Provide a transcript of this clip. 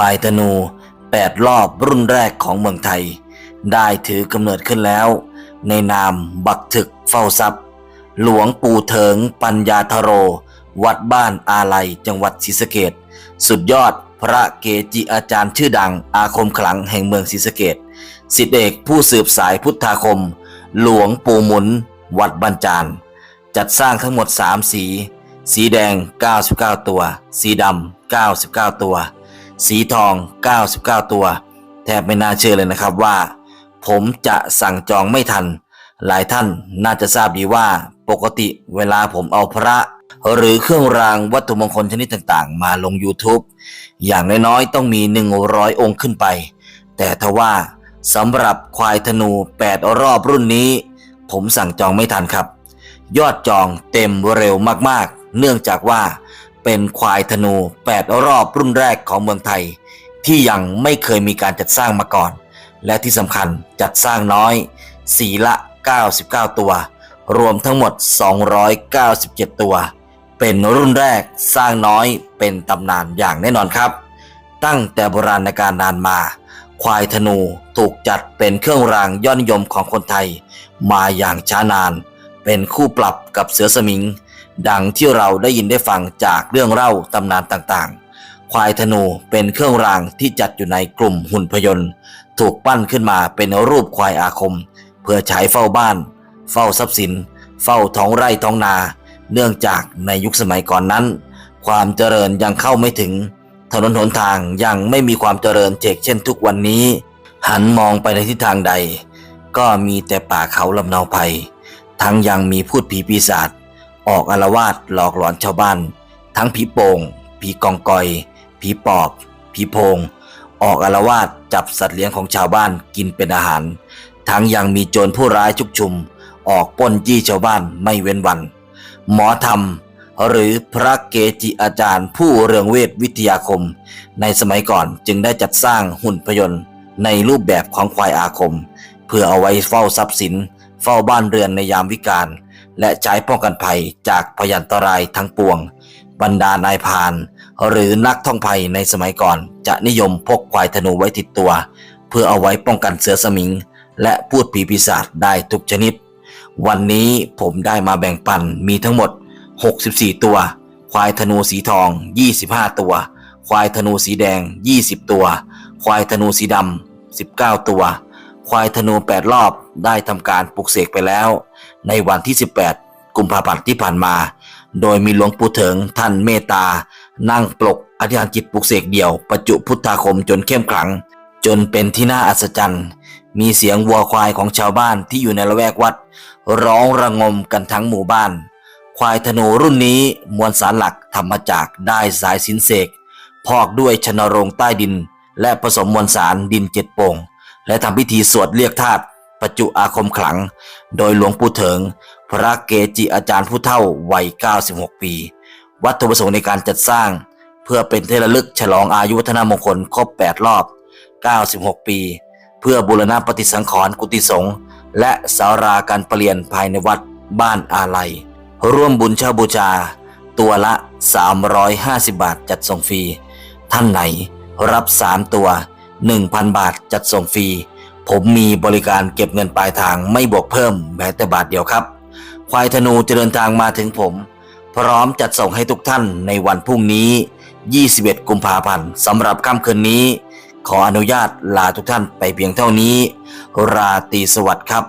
ควายธนู 8 รอบรุ่นแรกของเมืองไทย ได้ถือกำเนิดขึ้นแล้ว ในนามบักถึกเฝ้าทรัพย์ หลวงปู่เถิงปัญญาธโร วัดบ้านอาลัยจังหวัดศรีสะเกดสุดยอดพระเกจิอาจารย์ชื่อดังอาคมขลังแห่งเมืองศรีสะเกดสิทธิเอกผู้สืบสายพุทธาคม หลวงปู่หมุน วัดบรรจารจัดสร้างทั้งหมด 3 สี สีแดง 99 ตัว สีดำ 99 ตัว สีทอง 99 ตัว แทบไม่น่าเชื่อเลยนะครับว่า ผมจะสั่งจองไม่ทัน หลายท่านน่าจะทราบดีว่าปกติเวลาผมเอาพระ หรือเครื่องรางวัตถุมงคลชนิดต่างๆ มาลง YouTube อย่างน้อยๆต้องมี 100 องค์ขึ้นไป แต่ทว่าสำหรับควายธนู 8 รอบรุ่นนี้ ผมสั่งจองไม่ทันครับ ยอดจองเต็มเร็วมากๆ เนื่องจากว่า เป็นควายธนู 8 รอบรุ่นแรกของเมืองไทย ที่ยังไม่เคยมีการจัดสร้างมาก่อน และที่สำคัญจัดสร้างน้อย สีละ 99 ตัว รวมทั้งหมด 297 ตัว เป็นรุ่นแรกสร้างน้อยเป็นตำนานอย่างแน่นอนครับ ตั้งแต่โบราณกาลนานมา ควายธนูถูกจัดเป็นเครื่องรางยอดนิยมของคนไทย มาอย่างช้านาน เป็นคู่ปรับกับเสือสมิง ดังที่เราได้ยินได้ฟังจากเรื่องเล่าตำนานต่างๆ ควายธนูเป็นเครื่องรางที่จัดอยู่ในกลุ่มหุ่นพยนต์ถูกปั้นขึ้นมาเป็นรูปควายอาคม เพื่อใช้เฝ้าบ้าน เฝ้าทรัพย์สิน เฝ้าท้องไร่ท้องนา เนื่องจากในยุคสมัยก่อนนั้น ความเจริญยังเข้าไม่ถึง ถนนหนทางยังไม่มีความเจริญเจกเช่นทุกวันนี้ หันมองไปในทิศทางใด ก็มีแต่ป่าเขาลำเนาภัย ทั้งยังมีพูดผีปีศาจ ออกอารวาสหลอกหลอนชาวบ้าน ทั้งผีโป่งผีกองกอย ผีปอบ ผีโพง ออกอารวาสจับสัตว์เลี้ยงของชาวบ้านกินเป็นอาหาร ทั้งยังมีโจรผู้ร้ายชุกชุม ออกป้นจี้ชาวบ้านไม่เว้นวัน หมอธรรม หรือพระเกจิอาจารย์ผู้เรืองเวทวิทยาคม ในสมัยก่อนจึงได้จัดสร้างหุ่นพยนต์ในรูปแบบของควายอาคม เพื่อเอาไว้เฝ้าทรัพย์สิน เฝ้าบ้านเรือนในยามวิกาล และใช้ป้องกันภัยจากพยันตรายทั้งปวง บรรดานายพาน หรือนักท่องภัยในสมัยก่อน จะนิยมพกควายธนูไว้ติดตัว เพื่อเอาไว้ป้องกันเสือสมิง และพูดผีปีศาจได้ทุกชนิด วันนี้ผมได้มาแบ่งปันมีทั้งหมด 64 ตัว ควายธนูสีทอง 25 ตัว ควายธนูสีแดง 20 ตัว ควายธนูสีดำ19 ตัว ควายธนู 8 รอบได้ทำการปลุกเสกไปแล้ว ในวันที่ 18 กุมภาพันธ์ที่ผ่านมา โดยมีหลวงปู่เถิงท่านเมตตา นั่งปลกอธิษฐานจิตปลุกเสกเดี่ยวประจุพุทธาคมจนเข้มขลัง จนเป็นที่น่าอัศจรรย์ มีเสียงวัวควายของชาวบ้านที่อยู่ในละแวกวัด ร้องระงมกันทั้งหมู่บ้าน ควายธนูรุ่นนี้มวลสารหลักทำมาจากได้สายสินเสกพอกด้วยชนโรงใต้ดิน และผสมมวลสารดินเจ็ดโป่ง และทำพิธีสวดเรียกธาตุประจุอาคมขลัง โดยหลวงปู่เถิง พระเกจิอาจารย์ผู้เฒ่าวัย 96 ปี วัตถุประสงค์ในการจัดสร้าง เพื่อเป็นเทระลึกฉลองอายุวัฒนมงคลครบ 8 รอบ 96 ปี เพื่อบูรณะปฏิสังขรณ์กุฏิสงฆ์และสาราการเปลี่ยนภายในวัดบ้านอาลัย ร่วมบุญเช่าบูชา ตัวละ 350 บาทจัดส่งฟรี ท่านไหนรับ 3 ตัว 1,000 บาทจัดส่งฟรี ผมมีบริการเก็บเงินปลายทางไม่บวกเพิ่มแม้แต่บาทเดียวครับ ควายธนูจะเดินทางมาถึงผม พร้อมจัดส่งให้ทุกท่านในวันพรุ่งนี้ 21 กุมภาพันธ์สำหรับค่ำคืนนี้ ขออนุญาตลาทุกท่านไปเพียงเท่านี้ ราตรีสวัสดิ์ครับ